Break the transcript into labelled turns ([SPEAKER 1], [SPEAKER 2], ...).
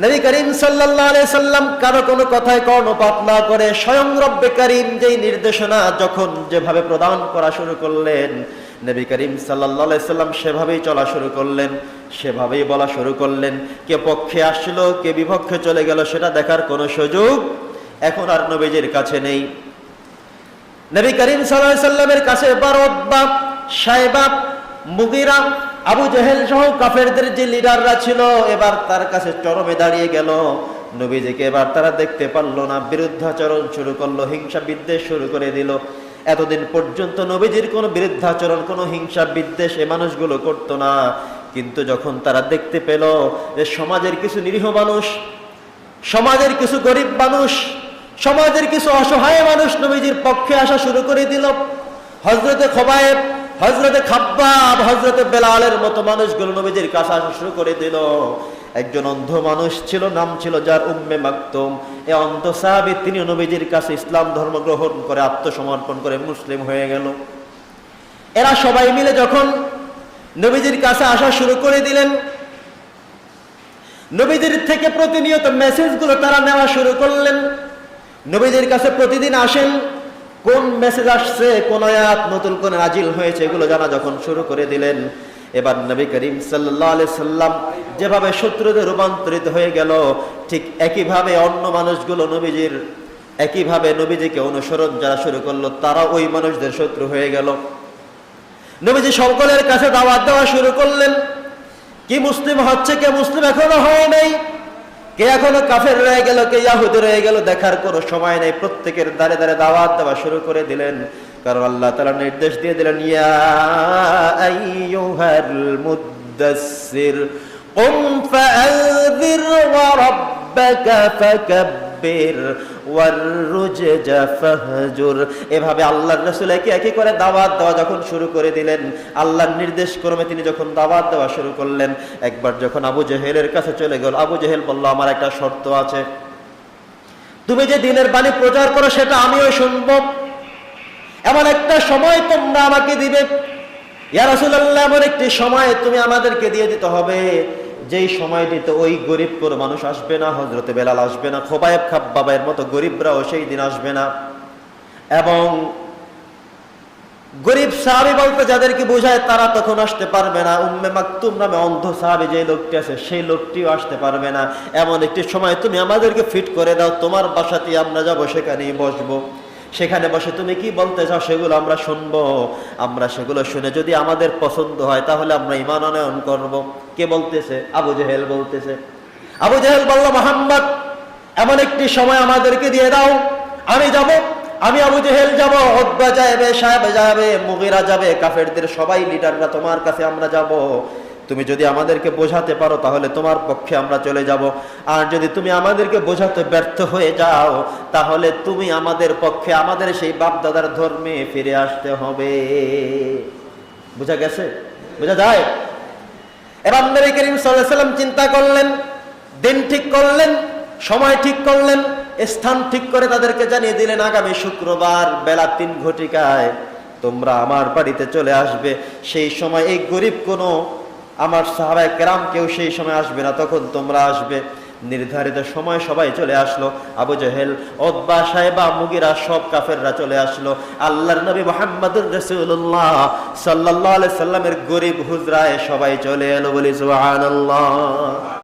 [SPEAKER 1] নবী করিম সাল্লাম কারও কোনো কথায় কর্ণপাত না করে স্বয়ং রব্বে করিম যেই নির্দেশনা যখন যেভাবে প্রদান করা শুরু করলেন, নবী করিম সাল্লাম সেভাবেই চলা শুরু করলেন, সেভাবেই বলা শুরু করলেন। কে পক্ষে আসলো কে বিপক্ষে চলে গেল সেটা দেখার কোনো সুযোগ এখন আর নবীজির কাছে নেই। নবী করিম সাল্লামের কাছে বারব্বা সাহেবা মুগিরা আবু জেহেল সহ কাফেরদের যে লিডাররা ছিল, এবার তার কাছে চরমে দাঁড়িয়ে গেল। নবীজিকে এবার তারা দেখতে পারল না, বিরুদ্ধাচরণ শুরু করল, হিংসা বিদ্বেষ শুরু করে দিল। এতদিন পর্যন্ত নবীজির কোনো বিরুদ্ধাচরণ, কোনো হিংসা বিদ্বেষ এ মানুষগুলো করতো না। কিন্তু যখন তারা দেখতে পেল যে সমাজের কিছু নিরীহ মানুষ, সমাজের কিছু গরিব মানুষ, সমাজের কিছু অসহায় মানুষ নবীজির পক্ষে আসা শুরু করে দিল। হজরতে খোবায়েব হজরতে খাব্বাব হজরতে বেলালের মতো মানুষগুলো নবীজির কাছে আসা শুরু করে দিল। একজন অন্ধ মানুষ ছিল, নাম ছিল যার উম্মে মাকতুম। এ অন্ধ সাহাবী তিনি নবীজির কাছে ইসলাম ধর্ম গ্রহণ করে, আত্মসমর্পণ করে মুসলিম হয়ে গেল। এরা সবাই মিলে যখন নবীজির কাছে আসা শুরু করে দিলেন নবীদের থেকে প্রতিনিয়ত মেসেজগুলো তারা নেওয়া শুরু করলেন। নবীদের কাছে প্রতিদিন আসেন কোন মেসেজ আসছে, কোন আয়াত নতুন কোন নাজিল হয়েছে, এগুলো জানা যখন শুরু করে দিলেন, এবার নবী করিম সাল্লাহ সাল্লাম যেভাবে শত্রুদের রূপান্তরিত হয়ে গেল, ঠিক একইভাবে অন্য মানুষগুলো নবীজির, একইভাবে নবীজিকে অনুসরণ যারা শুরু করল তারা ওই মানুষদের শত্রু হয়ে গেল। নবীজি সকলের কাছে দাওয়াত দেওয়া শুরু করলেন। কি মুসলিম হচ্ছে, কে মুসলিম এখনও হয় নাই? কে এখনও কাফের রয়ে গেল, কে ইয়াহুদ রয়ে গেল, দেখার কোনো সময় নেই। প্রত্যেকের দাঁড়ে দাঁড়ে দাওয়াত দেওয়া শুরু করে দিলেন। কারণ আল্লাহ তালা নির্দেশ দিয়ে দিলেন, ইয়া ওয়াসবির ওয়াররুজজা ফাহজুর। এভাবে আল্লাহর করে দাওয়াত দেওয়া যখন শুরু করে দিলেন, আল্লাহর নির্দেশ ক্রমে তিনি যখন দাওয়াত দেওয়া শুরু করলেন, একবার যখন আবু জেহেলের কাছে চলে গেল, আবু জেহেল বলল, আমার একটা শর্ত আছে। তুমি যে দিনের বাণী প্রচার করো, সেটা আমিও শুনব। এমন একটা সময় তোমরা আমাকে দিবে। এমন একটি সময় তুমি আমাদেরকে দিয়ে দিতে হবে। যেই সময়টিতে ওই গরিব কোনো মানুষ আসবে না হজরতে বেলাল আসবে না, খোবায়েব খাব্বাবের মতো গরিবরাও সেই দিন আসবে না। এবং গরিব সাহাবি বলতে যাদেরকে বোঝায় তারা তখন আসতে পারবে না। উম্মে মাকতুম নামে অন্ধ সাহাবি যে লোকটি আছে, সেই লোকটিও আসতে পারবে না। এমন একটি সময় তুমি আমাদেরকে ফিট করে দাও, তোমার বাসাতে আমরা যাব, সেখানেই বসবো। সেখানে বসে তুমি কি বলতে চাও সেগুলো আমরা শুনব। আমরা সেগুলো শুনে যদি আমাদের পছন্দ হয় তাহলে আমরা ইমান আনয়ন করব। কে বলতেছে? আবু জেহেল বলতেছে। আবু জেহেল বলল, মোহাম্মদ, এমন একটি সময় আমাদেরকে দিয়ে দাও। আমি যাব, আমি আবু জেহেল যাব। হদ্বা যাবে সাহেব যাবে, মুগিরা যাবে, কাফেরদের সবাই, লিডাররা তোমার কাছে আমরা যাব। তুমি যদি আমাদেরকে বোঝাতে পারো, তাহলে তোমার পক্ষে আমরা চলে যাব। আর যদি তুমি আমাদেরকে বোঝাতে ব্যর্থ হয়ে যাও, তাহলে তুমি আমাদের পক্ষে, আমাদের সেই বাপ দাদার ধর্মে ফিরে আসতে হবে। বোঝা গেছে? বোঝা যায়? এবার নবী করিম সাল্লাম চিন্তা করলেন, দিন ঠিক করলেন, সময় ঠিক করলেন, স্থান ঠিক করে তাদেরকে জানিয়ে দিলেন, আগামী শুক্রবার বেলা তিন ঘটিকায় তোমরা আমার বাড়িতে চলে আসবে। সেই সময় এই গরিব কোনো আমার সাহাবায় কেরাম কেউ সেই সময় আসবে না, তখন তোমরা আসবে। নির্ধারিত সময় সবাই চলে আসলো। আবু জহেল অব্বা সাহেবা, মুগিরা সব কাফেররা চলে আসলো। আল্লাহর নবী মোহাম্মদুর রসুল্লাহ সাল্লাহ সাল্লামের গরিব হুজরায় সবাই চলে এলো বলি, সুবহানাল্লাহ।